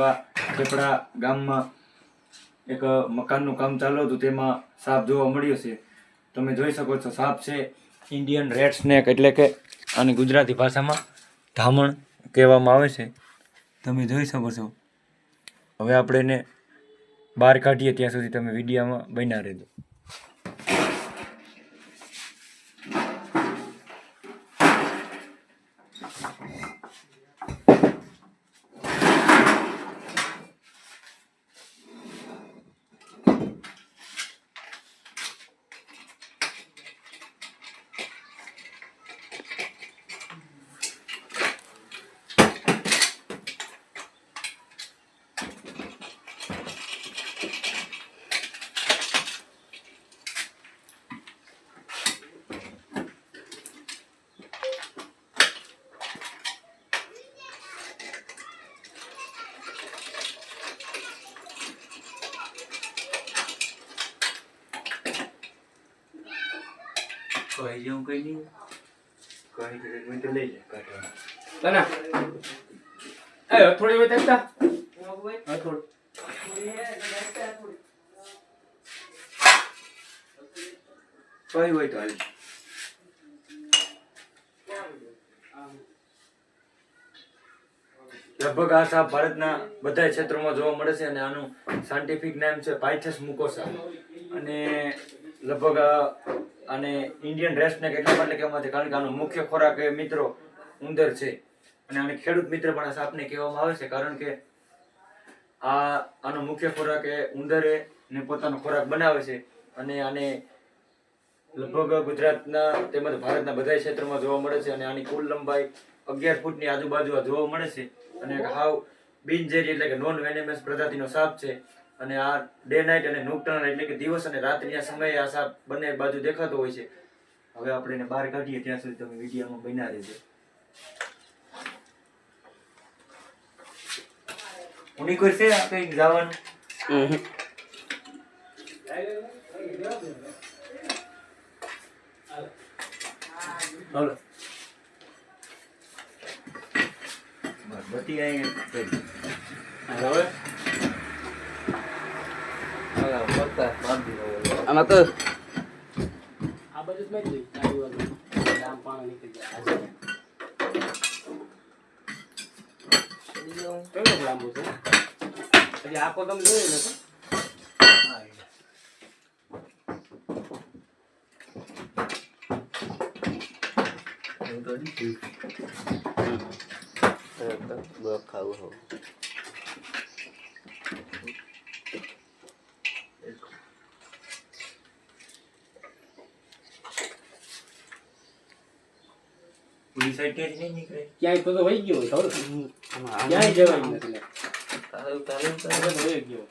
એવા ચપડા ગામમાં એક મકાનનું કામ ચાલુ હતું, તેમાં સાપ જોવા મળ્યો છે. તમે જોઈ શકો છો, સાપ છે ઇન્ડિયન રેડ સ્નેક એટલે કે આની ગુજરાતી ભાષામાં ધામણ કહેવામાં આવે છે. તમે જોઈ શકો છો. હવે આપણે એને બહાર કાઢીએ, ત્યાં સુધી તમે વિડીયામાં બન્યા રહેજો. કહી જેવું કઈ નહીં. કહી તો લઈ લે કાઢવા તને? એ થોડી વાર તકતા થોડી. કઈ હોય તો લગભગ આ સાપ ભારતના બધા ક્ષેત્રોમાં જોવા મળે છે અને આનું સાયન્ટિફિક નામ છે પાઇથસ મુકોસા. અને લગભગ આને ઇન્ડિયન રેસ્ટને કેટલા માટે કહેવામાં છે? કારણ કે આનો મુખ્ય ખોરાક એ મિત્રો ઉંદર છે. અને આને ખેડૂત મિત્ર પણ આ સાપને કહેવામાં આવે છે. કારણ કે આ આનો મુખ્ય ખોરાક એ ઉંદરે ને પોતાનો ખોરાક બનાવે છે. અને આને લગભગ ગુજરાતના તેમજ ભારતના બધા ક્ષેત્રોમાં જોવા મળે છે. અને આની કુલ લંબાઈ અગિયાર ફૂટની આજુબાજુ જોવા મળે છે. અને હાવ બિનઝેરી એટલે કે નોન વેનેમસ પ્રજાતિનો સાપ છે. અને આ ડે નાઇટ અને નુકટર્ન એટલે કે દિવસ અને રાત્રિના સમયે આ સાપ બંને બાજુ દેખાતો હોય છે. હવે આપણે એને બહાર કાઢીએ ત્યાં સુધી તમે વિડીયોમાં બના દેજો ઉની કોઈ છે આ કઈ જવાનું? હાલો. બસ બધી અહીં હવે. આમાં તો આ બધું જ મેં જોઈ ચાલી વાગે આમ પાણી નીકળી જાય કેવું લાંબુ છે હજી આખો તમે જોયું નથી ખાવું હોવ તો ક્યાંય નહીં નીકળે. ક્યાંય તો તો વહી ગયો ખબર ક્યાંય જવાય નથી લે. આ બધો વહી ગયો.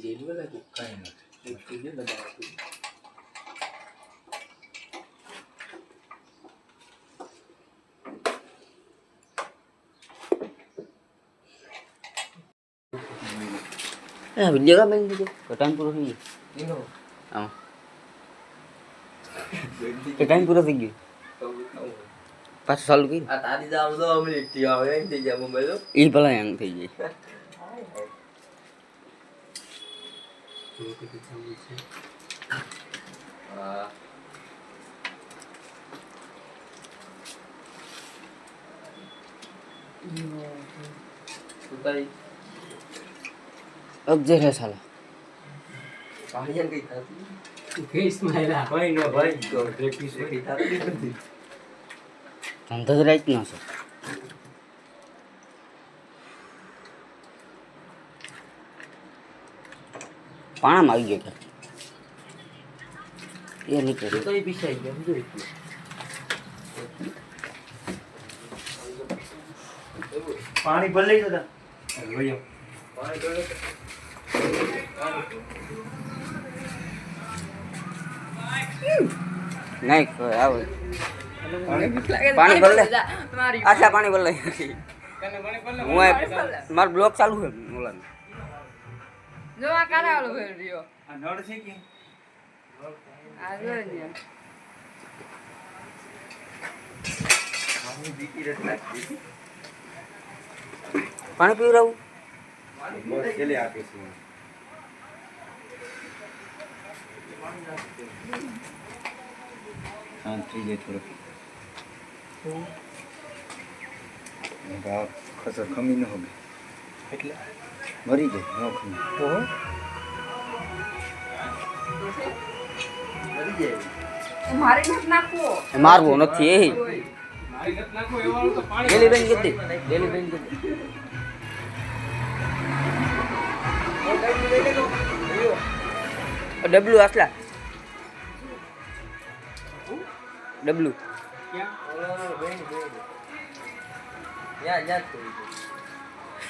મરી જાય બધા ને. કાંઈ નથી એક થઈ ગયો દબાવ. આ વીડિયો કા બની ગયો તો ટાઈમ પૂરો થઈ ગયો આમાં તો ટાઈમ પૂરો થઈ ગયો પાછું ચાલુ કરી આ તારી જાવ તો મિનિટથી આવે એમ થઈ જાય મોબાઈલ એ પેલા એમ કે કેવું છે ઉતારી અગજે રે સાલા પાણી કઈ થતી ન ભાઈ. તો પ્રેક્ટિસ થતી નથી ધંધો જ રાઈટ નો છે. પાણામાં આવી ગયો કે એ નીકળે. પાણી ભલે નહીં આવ. પાણી ભર લે. પાણી ભર હું મારો બ્લોક ચાલુ છે મોલાનો. જો આ કારાવાળો ભેળ રહ્યો. આ નળ છે કે? આ જો ને પાણી પીવડાવું બસ છેલ્લે આપે છે શાંત થઈ જાય થોડોક. ભાવ ખસર ખમી ન હોગે. એટલે? મરી જાય ન ખમી મરી જાય મારે નથી નાખવો. મારવો નથી એ. ડેલી કીધી ડેલી કીધી ડબલું આટલા. ડબલુ. ક્યાં?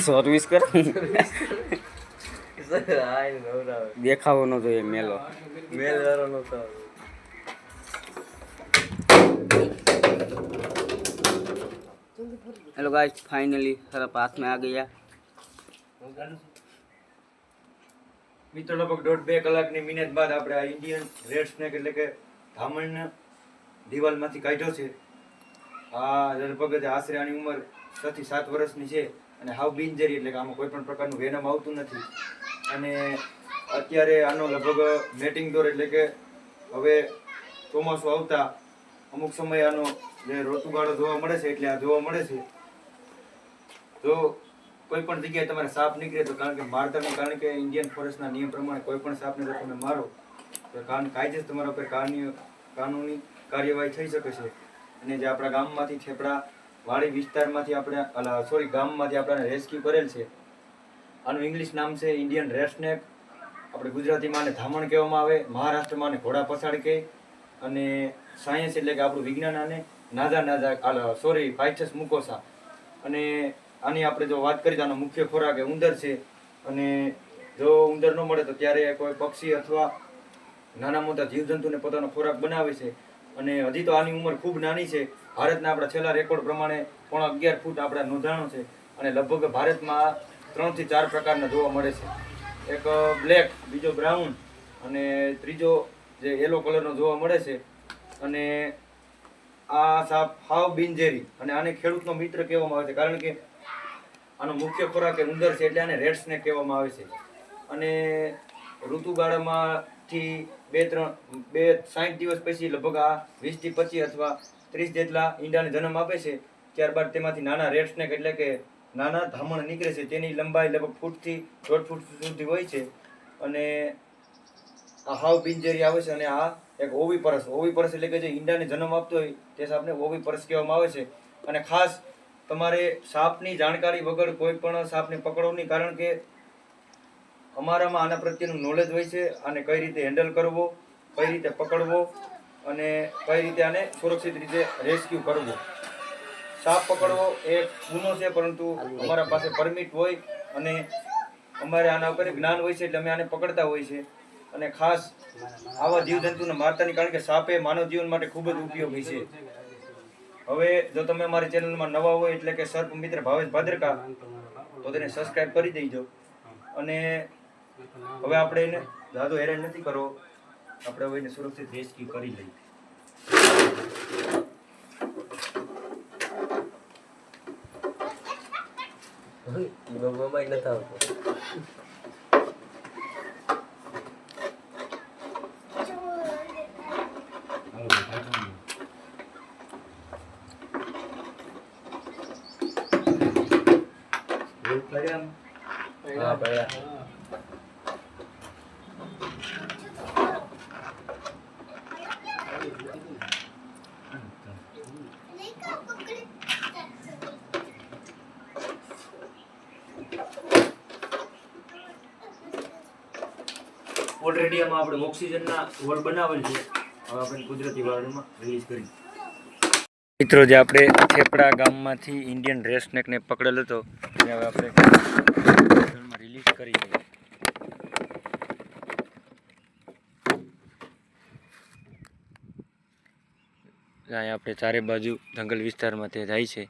સર્વિસ કરો સર આઈ નવરાવે દેખાવો ન જોઈએ મેલો મેલ વાળો નતો हेलो गाइस फाइनली सर पास में आ गया મિત્રો લગભગ દોઢ બે કલાકની મિનિટ બાદ આપણે આ ઇન્ડિયન રેડ સ્નેક એટલે કે ધામણને દિવાલમાંથી કાઢ્યો છે આ લગભગ જ આશરે આની ઉંમર છ થી સાત વર્ષની છે અને હાવ બિનજરી એટલે કે આમાં કોઈ પણ પ્રકારનું વેનમ આવતું નથી. અને અત્યારે આનો લગભગ મેટિંગ દોર એટલે કે હવે ચોમાસું આવતા અમુક સમય આનો જે ઋતુગાળો જોવા મળે છે એટલે આ જોવા મળે છે. જો કોઈ પણ જગ્યાએ તમારે સાપ નીકળે તો કારણ કે મારતાને કારણ કે ઇન્ડિયન ફોરેસ્ટના નિયમ પ્રમાણે કોઈ પણ સાપને જો તમે મારો, તો કાન કાયદેસર તમારા ઉપર કાનૂની કાર્યવાહી થઈ શકે છે. અને જે આપણા ગામમાંથી થેપડા વાડી વિસ્તારમાંથી આપણે સોરી ગામમાંથી આપણને રેસ્ક્યુ કરેલ છે. આનું ઇંગ્લિશ નામ છે ઇન્ડિયન રેડસ્નેક આપણે ગુજરાતીમાં આને ધામણ કહેવામાં આવે, મહારાષ્ટ્રમાં આને ઘોડા પછાડ કહે, અને સાયન્સ એટલે કે આપણું વિજ્ઞાન આને નાદા નાદા સોરી પાઇથસ મુકોસા. અને આની આપણે જો વાત કરીએ તો આનો મુખ્ય ખોરાક એ ઉંદર છે. અને જો ઉંદર ન મળે તો ત્યારે કોઈ પક્ષી અથવા નાના મોટા જીવજંતુને પોતાનો ખોરાક બનાવે છે. અને હજી તો આની ઉંમર ખૂબ નાની છે. ભારતના આપણા છેલ્લા રેકોર્ડ પ્રમાણે પોણા અગિયાર ફૂટ આપણા નોંધાણો છે અને લગભગ ભારતમાં ત્રણથી ચાર પ્રકારના જોવા મળે છે. એક બ્લેક બીજો બ્રાઉન અને ત્રીજો જે યલો કલરનો જોવા મળે છે. અને આ સાપ હાવ બિનઝેરી અને આને ખેડૂતનો મિત્ર કહેવામાં આવે છે કારણ કે આનો મુખ્ય ખોરાક એ ઉંદર છે એટલે આને રેડ સ્નેક કહેવામાં આવે છે. અને ઋતુગાળામાંથી બે ત્રણ, બે સાઠ દિવસ પછી લગભગ આ વીસથી પચીસ અથવા ત્રીસ જેટલા ઈંડાને જન્મ આપે છે. ત્યારબાદ તેમાંથી નાના રેડ સ્નેક એટલે કે નાના ધામણ નીકળે છે. તેની લંબાઈ લગભગ ફૂટથી, દોઢ ફૂટ સુધી હોય છે. અને આ હાવ બિનઝેરી આવે છે અને આ એક ઓવી પરસ. ઓવી પરસ એટલે કે જે ઈંડાને જન્મ આપતો હોય તે સાપને ઓવી પરસ કહેવામાં આવે છે. અને ખાસ તમારે સાપની જાણકારી વગર કોઈ પણ સાપને પકડવો નહીં કારણ કે અમારામાં આના પ્રત્યેનું નોલેજ હોય છે આને કઈ રીતે હેન્ડલ કરવો, કઈ રીતે પકડવો અને કઈ રીતે આને સુરક્ષિત રીતે રેસ્ક્યુ કરવો. સાપ પકડવો એ ગુનો છે, પરંતુ અમારા પાસે પરમિટ હોય અને અમારે આના ઉપર જ્ઞાન હોય છે એટલે અમે આને પકડતા હોય છે. અને ખાસ આવા જીવજંતુને મારતાની કારણ કે સાપ માનવ જીવન માટે ખૂબ જ ઉપયોગી છે. હવે જો તમે અમારી ચેનલમાં નવા હોય એટલે કે સર્પ મિત્ર ભાવેશ ભાદરકા, તો તેને સબસ્ક્રાઈબ કરી દેજો. અને હવે આપણે એને દાદો હેરાન નથી કરવો. આપણે હવે એને સુરક્ષિત રેસ્ક્યુ કરી લઈએ. નથી આવતો. હા પડ્યા ઓલરેડી આમાં આપણે ઓક્સિજનના વોલ બનાવેલ છે. હવે આપણે કુદરતી વાળમાં રિલીઝ કરી મિત્રો, જે આપણે થેપડા ગામમાંથી ઇન્ડિયન રેસનેકને પકડેલ હતો એને હવે આપણે રિલીઝ કરી દઈએ. અહીંયા આપણે ચારે બાજુ જંગલ વિસ્તારમાં તે જાય છે.